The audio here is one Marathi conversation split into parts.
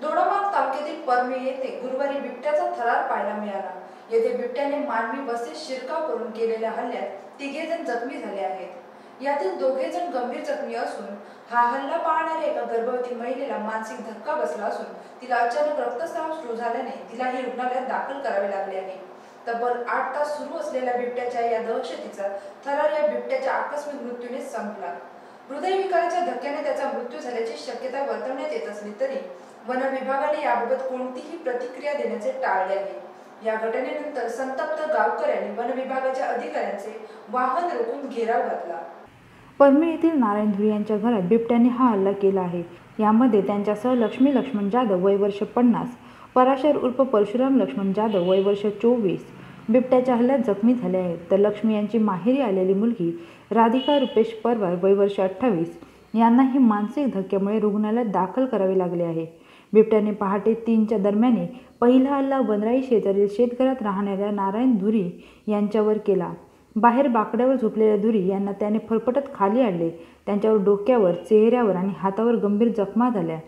दोडामार्ग तालुक्यातील परमे येथे गुरुवारी बिबट्याचा थरार पाहायला मिळाला. येथे बिबट्याने मानवी वस्तीत शिरकाव करून केलेल्या हल्ल्यात तिघे जण जखमी झाले आहेत. यातील दोघे जण गंभीर जखमी असून हा हल्ला पाहणाऱ्या एका गर्भवती महिलेला मानसिक धक्का बसला असून तिला अचानक रक्तस्राव सुरू झाल्याने तिलाही रुग्णालयात दाखल करावे लागले आहे. तब्बल आठ तास सुरू असलेल्या बिबट्याच्या या दहशतीचा थरार या बिबट्याच्या आकस्मिक मृत्यूने संपला. हृदयविकाराच्या धक्क्याने त्याचा मृत्यू झाल्याची शक्यता वर्तवण्यात येत असली तरी वन विभागाने याबाबत कोणतीही प्रतिक्रिया देण्याचे टाळले आहे. या घटनेनंतर संतप्त गावकऱ्यांनी वन विभागाच्या अधिकाऱ्यांचे वाहन रोखून घेराव घातला. परमे येथील नारायण धुळे यांच्या घरात बिबट्याने हा हल्ला केला आहे. यामध्ये त्यांच्यासह लक्ष्मी लक्ष्मण जाधव वय वर्ष पन्नास पराशर उर्फ परशुराम लक्ष्मण जाधव वय वर्ष चोवीस. बिबट्याच्या हल्ल्यात जखमी झाले आहेत. तर लक्ष्मी यांची माहेरी आलेली मुलगी राधिका रुपेश परवार वय वर्ष अठ्ठावीस. यांनाही मानसिक धक्क्यामुळे रुग्णालयात दाखल करावे लागले आहे. बिबट्याने पहाटे तीनच्या दरम्याने पहिला हल्ला वनराई शेजारील शेतघरात राहणाऱ्या नारायण धुरी यांच्यावर केला. बाहेर बाकड्यावर झोपलेल्या धुरी यांना त्याने फरफटत खाली आणले. त्यांच्यावर डोक्यावर चेहऱ्यावर आणि हातावर गंभीर जखमा झाल्या.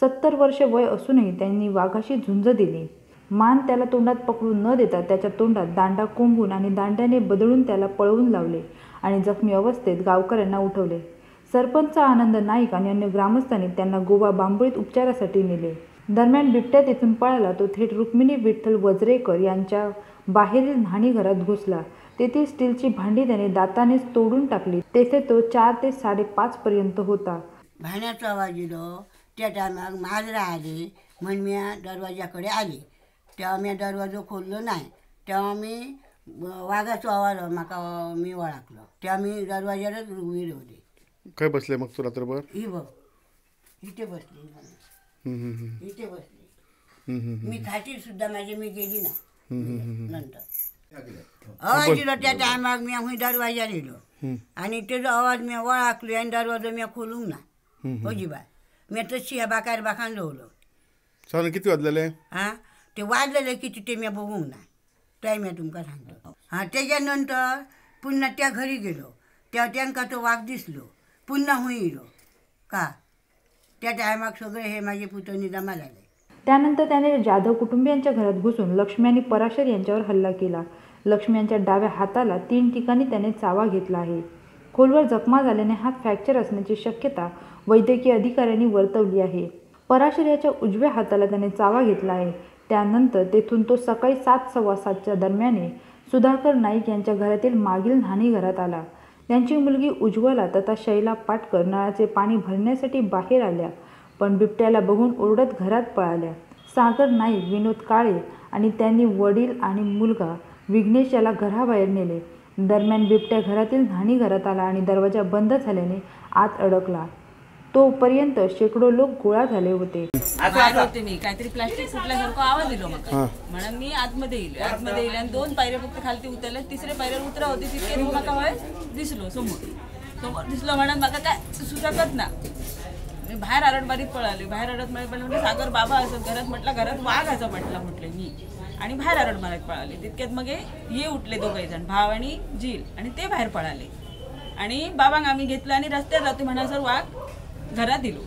सत्तर वर्ष वय असूनही त्यांनी वाघाशी झुंज दिली. मान त्याला तोंडात पकडून न देता त्याच्या तोंडात दांडा कोंबून आणि दांड्याने बदलून त्याला पळवून लावले आणि जखमी अवस्थेत गावकऱ्यांना उठवले. सरपंच आनंद नाईक आणि अन्य ग्रामस्थांनी त्यांना गोवा बांबोळीत उपचारासाठी नेले. दरम्यान बिबट्या तेथून पळाला. तो थेट रुक्मिणी विठ्ठल वजरेकर यांच्या बाहेरील न्हाणीघरात घुसला. तेथील स्टीलची भांडी त्याने दातानेच तोडून टाकली. तेथे तो चार ते साडेपाच पर्यंत होता. भाण्याचा आवाज येलो त्या टायमाक माजरा आली. म्हणून मी दरवाज्याकडे आली. तेव्हा मी दरवाजो खोललो नाही. तेव्हा मी वाघाचा वाघाचो आवाज म्हाका मी वळखलो तेव्हा मी दरवाजारच विरवली काय बसले मग तू रात्रभर? ही बघ. इथे बसली हम्म, हम्म, हम्म, इथे बसली. हम्म, हम्म, मी खाटी सुद्धा माझी मी गेली ना नंतर. आवाज दिलो त्या टायमाक मी दरवाजार येयलो हम्म, आणि तेजो आवाज मी वळखलो आनी दरवाजो मी खोलूंक ना. अजिबात. मी तशी बाकार बाखान दवरलो साधारण किती वाजलेले? हां? ते वाजलेले किती ते मी बघूंक ना. टायम मी तुमकां सांगतो. हां तेज्या नंतर पुन्हा त्या घरी गेलो. तेव्हा त्यांका तो वाघ दिसलो. पुन्हा हूंय का? त्या टायमाक सगळे हे माझे पुतणी जमा झाले. त्यानंतर त्याने जाधव कुटुंबियांच्या घरात घुसून लक्ष्मी आणि पराशर यांच्यावर हल्ला केला. लक्ष्मी यांच्या डाव्या हाताला तीन ठिकाणी त्याने चावा घेतला आहे. खोलवर जखमा झाल्याने हात फ्रॅक्चर असण्याची शक्यता वैद्यकीय अधिकाऱ्यांनी वर्तवली आहे. पराशर याच्या उजव्या हाताला त्याने चावा घेतला आहे. त्यानंतर तेथून तो सकाळी सात सव्वा सातच्या दरम्याने सुधाकर नाईक यांच्या घरातील मागील न्हाणी घरात आला. त्यांची मुलगी उज्ज्वला तथा शैला पाटकर नळाचे पाणी भरण्यासाठी बाहेर आल्या पण बिबट्याला बघून ओरडत घरात पळाल्या. सागर नाईक विनोद काळे आणि त्यांनी वडील आणि मुलगा विघ्नेश याला घराबाहेर नेले. दरम्यान बिबट्या घरातील घाणी घरात आला आणि दरवाजा बंद झाल्याने आत अडकला. तोपर्यंत शेकडो लोक गोळा झाले होते. बाहेर होते मी. काहीतरी प्लास्टिक सुटल्यासारखं आवाज दिलो मला म्हणून मी आतमध्ये येईल. आतमध्ये येईल आणि दोन पायऱ्या फक्त खालती उतरल्या. तिसऱ्या पायऱ्यावर उतरा होती. तितके म्हाका वय दिसलो समोर. समोर दिसलो म्हणून म्हाका काय सुचतच ना. मी बाहेर आरड मारीत पळाले. बाहेर आरड मारीत पळाले म्हणजे सागर बाबा असं घरात म्हटलं घरात वाघ असं म्हटलं म्हटले मी. आणि बाहेर आरड मारत पळाले. तितक्यात मग हे ये उठले दोघे जण भाव आणि झील आणि ते बाहेर पळाले. आणि बाबांक आम्ही घेतलं आणि रस्त्यात जातो म्हणा सर वाघ घरात दिलो.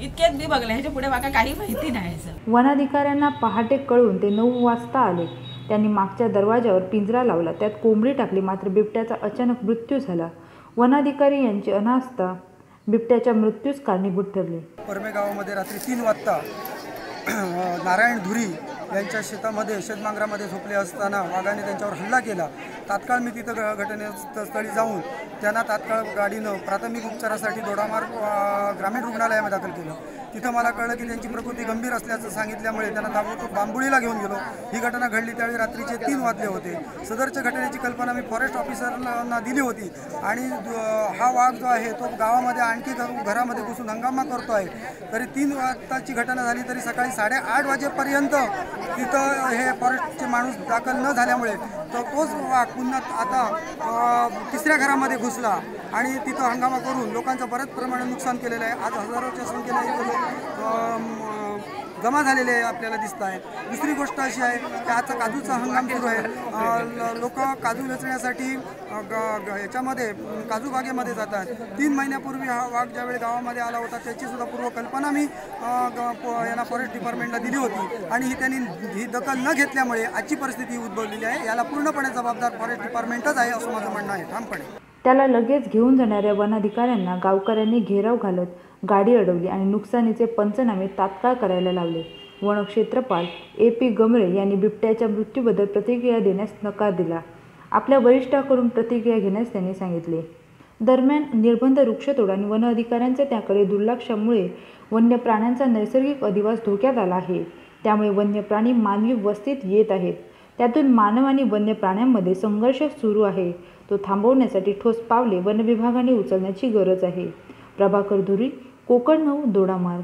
इतक्यात मी बघलं ह्याच्या पुढे माका काही माहिती नाही सर वनाधिकाऱ्यांना पहाटे कळून ते नऊ वाजता आले. त्यांनी मागच्या दरवाजावर पिंजरा लावला. त्यात कोंबडी टाकली. मात्र बिबट्याचा अचानक मृत्यू झाला. वनाधिकारी यांची अनास्था बिबट्याच्या मृत्यूस कारणीभूत ठरली. परमे गावामध्ये रात्री तीन वाजता नारायण धुरी यांच्या शेतामध्ये शेतमांगरामध्ये झोपले असताना वाघाने त्यांच्यावर हल्ला केला. तात्काळ मी तिथं घ- घटनास्थळी जाऊन त्यांना तात्काळ गाडीनं प्राथमिक उपचारासाठी दोडामार्ग ग्रामीण रुग्णालयामध्ये दाखल केलं. तिथं मला कळलं की त्यांची प्रकृती गंभीर असल्याचं सांगितल्यामुळे त्यांना ताबडतोब बांबुळीला घेऊन गेलो. ही घटना घडली त्यावेळी रात्रीचे तीन वाजले होते. सदरच्या घटनेची कल्पना मी फॉरेस्ट ऑफिसरना दिली होती. आणि हा वाघ जो आहे तो गावामध्ये आणखी घरामध्ये घुसून हंगामा करतो आहे. तरी तीन वाजताची घटना झाली तरी सकाळी साडेआठ वाजेपर्यंत तिथं हे फॉरेस्टचे माणूस दाखल न झाल्यामुळे तो तोच वाघ पुन्हा आता तिसऱ्या घरामध्ये घुसला. आणि तिथं हंगामा करून लोकांचं बऱ्याच प्रमाणात नुकसान केलेलं आहे. आज हजारोच्या संख्येने जमा झालेले आपल्याला दिसत आहे. दुसरी गोष्ट अशी आहे की आता काजूचा हंगाम सुरू आहे. लोक काजू वेचण्यासाठी ग- ग- याच्यामध्ये काजू बागेमध्ये जातात तीन महिन्यापूर्वी हा वाघ ज्यावेळी गावामध्ये आला होता त्याचीसुद्धा पूर्वकल्पना मी ग- प- यांना फॉरेस्ट डिपार्टमेंटला दिली होती. आणि ही त्यांनी ही दखल न घेतल्यामुळे आजची परिस्थिती उद्भवलेली आहे. याला पूर्णपणे जबाबदार फॉरेस्ट डिपार्टमेंटच आहे असं माझं म्हणणं आहे. ठामपणे. त्याला लगेच घेऊन जाणाऱ्या वनाधिकाऱ्यांना गावकऱ्यांनी घेराव घालत गाडी अडवली आणि नुकसानीचे पंचनामे तात्काळ करायला लावले. वनक्षेत्रपाल ए पी गमरे यांनी बिबट्याच्या मृत्यूबद्दल प्रतिक्रिया देण्यास नकार दिला. आपल्या वरिष्ठाकडून प्रतिक्रिया घेण्यास त्यांनी सांगितले. दरम्यान निर्बंध वृक्षतोड आणि वन अधिकाऱ्यांच्या त्याकडे दुर्लक्षामुळे वन्य प्राण्यांचा नैसर्गिक अधिवास धोक्यात आला आहे. त्यामुळे वन्य प्राणी मानवी वस्तीत येत आहेत. त्यातून मानव आणि वन्य प्राण्यांमध्ये संघर्ष सुरू आहे. तो थांबवण्यासाठी ठोस पावले वन विभागाने उचलण्याची गरज आहे. प्रभाकर धुरी कोकण नऊ दोडामार्ग.